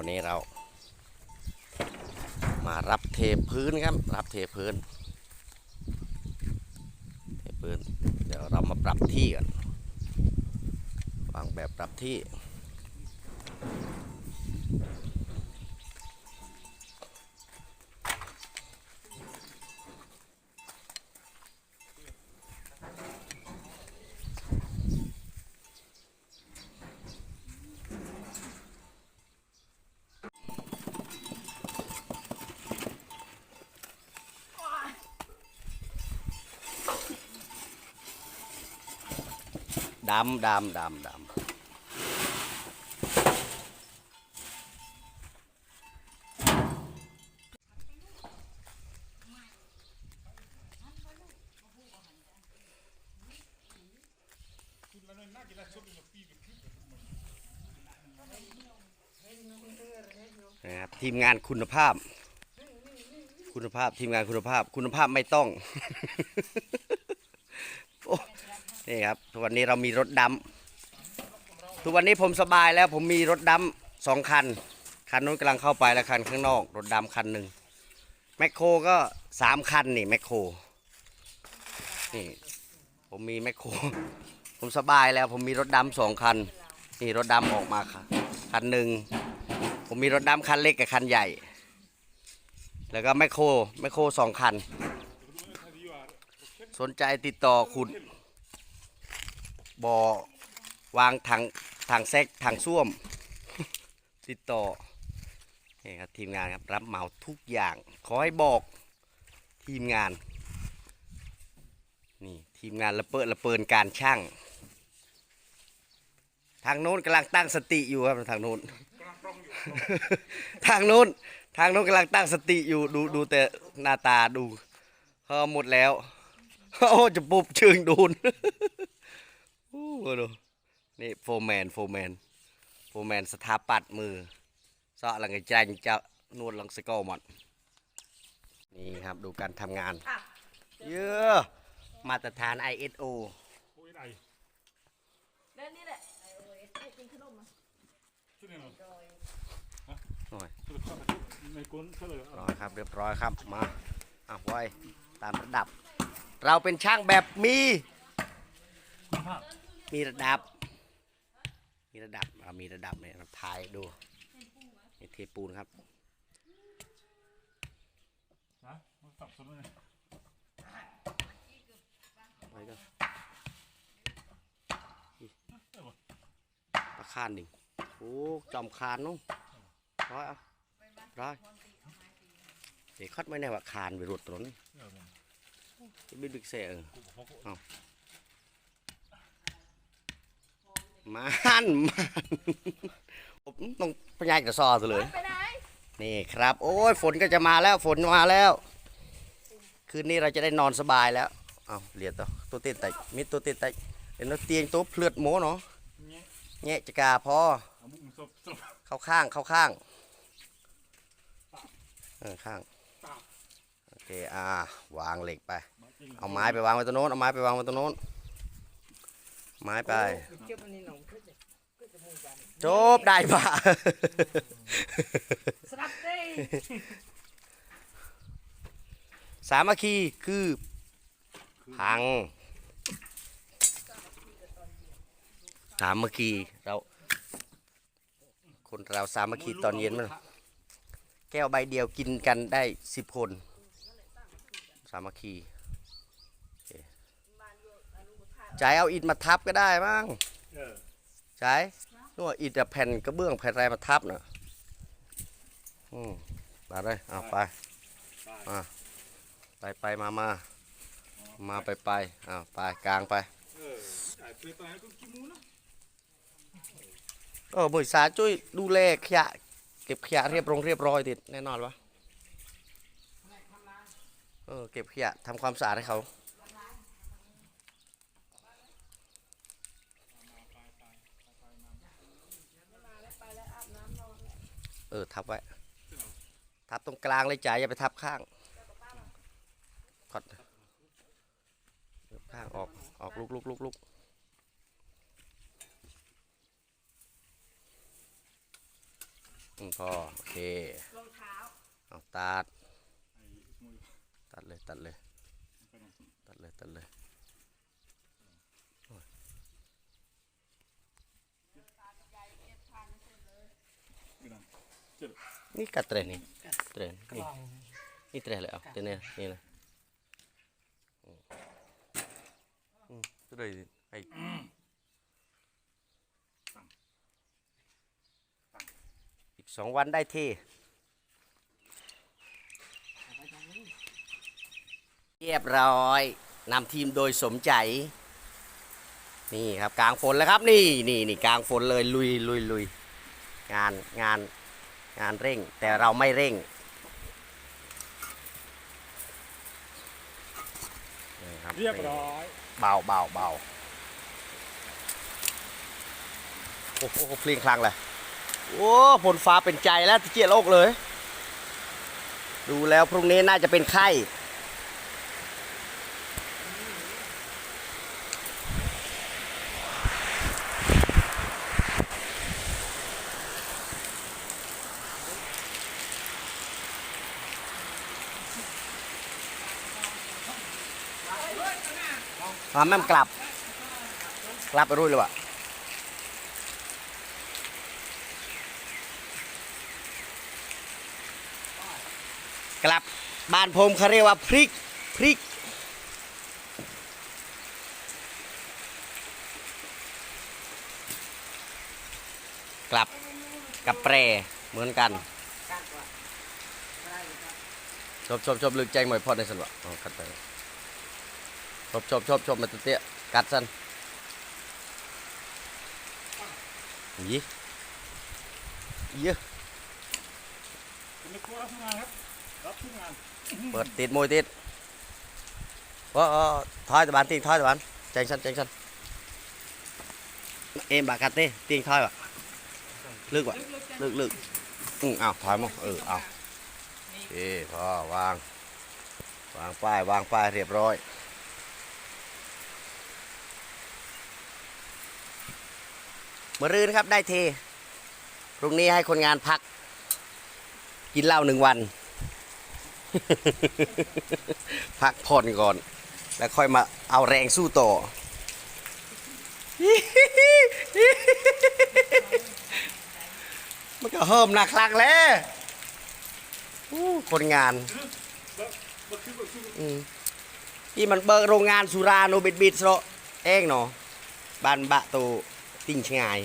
วันนี้เรา มารับเทพื้นครับ รับเทพื้น เทพื้น เดี๋ยวเรามาปรับที่กันวางแบบปรับที่ ดำดำดำดำนะครับทีมงานคุณภาพ คุณภาพทีมงานคุณภาพ คุณภาพไม่ต้องโอ้ นี่ครับทุกวันนี้เรามีรถดำทุกวันนี้ผมสบายแล้วผมมีรถดำสองคัน คันนู้นกำลังเข้าไปแล้วคันข้างนอกรถดำคันหนึ่งแมคโครก็สามคันนี่แมคโครนี่ผมมีแมคโครผมสบายแล้วผมมีรถดำสองคันนี่รถดำออกมาค่ะคันหนึ่งผมมีรถดำคันเล็กกับคันใหญ่ แล้วก็แมคโครแมคโครสองคัน สนใจติดต่อคุณ บอวางถังถังแซกถังส้วม ติดต่อนี่ครับทีมงานครับรับเหมาทุกอย่าง ขอให้บอกทีมงานนี่ทีมงานระเปิดระเปินการช่าง ทางโน้นกำลังตั้งสติอยู่ครับทางโน้นทางโน้นทางโน้นกำลังตั้งสติอยู่ดูดูแต่หน้าตาดูเขาหมดแล้วโอ้จะปุบเชิงโดน อ้โหดูนี่โฟร์แมนโฟร์แมนโฟร์แมนสถาปัตย์มือเสาะหลังไอ้จันจะนวดหลังสกอหมดนี่ครับดูการทำงาน เยอะมาตรฐาน ISO โอ้ยไอ้เล่นนี่แหละไอ้โอ้ยไอ้กินขนมอะชุดนี้เนาะหน่อยชุดข้าวในก้นเท่าไหร่ร้อยครับเรียบร้อยครับมาอะไว้ตามระดับ เราเป็นช่างแบบมี มีระดับ มีระดับเรามีระดับเนี่ยเราถ่ายดูนี่เทปูนครับนะสับสนเลยไปก็ปลาคานดิโอ้จอมคานนู้นร้อยเอาร้อยเดี๋ยวคัดไม่แน่ว่าคานไปรถตรงนี้จะบินบิ๊กเซ่เออ มันมันผมต้องพยายกระซอซะเลย ไปไหนนี่ครับ โอ้ยฝนก็จะมาแล้วฝนมาแล้ว คืนนี้เราจะได้นอนสบายแล้วเอาเหลียดตัวตัวเต้นไตมิดตัวเต้นไตเห็นแล้วเตียงตัวเพลือดหมูเนาะแงะจะกาพอเอเข้าข้างเข้าข้างเออข้างโอเคอ่าวางเหล็กไป เอาไม้ไปวางไว้ตรงโน้นเอาไม้ไปวางไว้ตรงโน้น ไม้ไป จบได้ปะสลับเด้สามัคคีคือพัง สามัคคีเรา คนเราสามัคคีตอนเย็นมันแก้วใบเดียวกินกันได้สิบคน สามัคคีโอเคใจายเอาอิฐมาทับก็ได้มั้งเออใช่นึกว่าอิฐอะแผ่นกระเบื้องแผ่นอะไรมาทับเนอะอืมไปเลยเอาไปมาไปไปมามามาไปไปเอาไปกลางไปเออไอ้เปรตายก็กินมูนะเออบริษัทช่วยดูแลขยะเก็บขยะเรียบร้อยเรียบร้อยติดแน่นอนปะเออเก็บขยะทำความสะอาดให้เขา เออทับไว้ ทับตรงกลางเลยจ่ายอย่าไปทับข้างกดเดี๋ยวข้างออกออกลุกลุกลุกลุกอืมพอโอเครองเท้าเอาตัดตัดเลยตัดเลยตัดเลยตัดเลย ไปไหนเจ็บ นี่กัดเตรนี่เตรนี่นี่เตรเลยเอาเตรเนี่ยนี่นะอืมอืมจะได้ไอ้อีกสองวันได้ที่เรียบร้อยนำทีมโดยสมใจ นี่ครับกลางฝนแล้วครับ นี่นี่นี่กลางฝนเลยลุยลุยลุยงานงาน งานเร่งแต่เราไม่เร่งนี่คเรียบร้อยเบาเบาเบาโอ้โหเพลียงคลังเลยโอ้ฝนฟ้าเป็นใจแล้วที่เจียโลกเลย ดูแล้วพรุ่งนี้น่าจะเป็นไข้ อ่าแม่มกลับ กลับไปรุ่ยเลยวะกลับบ้านผมเขาเรียกว่าพริกพริกกลับกับแปรเหมือนกันชบชบชบลึกใจหมอยพอดในสนวะอ๋อกัดไป ชบชบชบชบมาตัวเตี้ยกัดสันยี่ยี่เปิดติดมวยติดโอ้โอ้ถอยตะบานติงถอยตะบานแจงชันแจงชันเอ็มบากัดเต้ติงถอยว่ะลึกว่ะลึกลึกอืมอ้าวถอยมั้งเออเอาโอเคพอวาง วางป้ายวางป้ายเรียบร้อย มือรืนครับได้เทพรุ่งนี้ให้คนงานพัก กินเหล้าหนึ่งวัน พักผ่อนก่อน แล้วค่อยมาเอาแรงสู้ต่อมันก็เฮิมหนักลักแล้วคนงานที่มันเบิกโรงงานสุราโนบิดบิดโซะเองเนาะบ้านบะตู ติ่งชงาย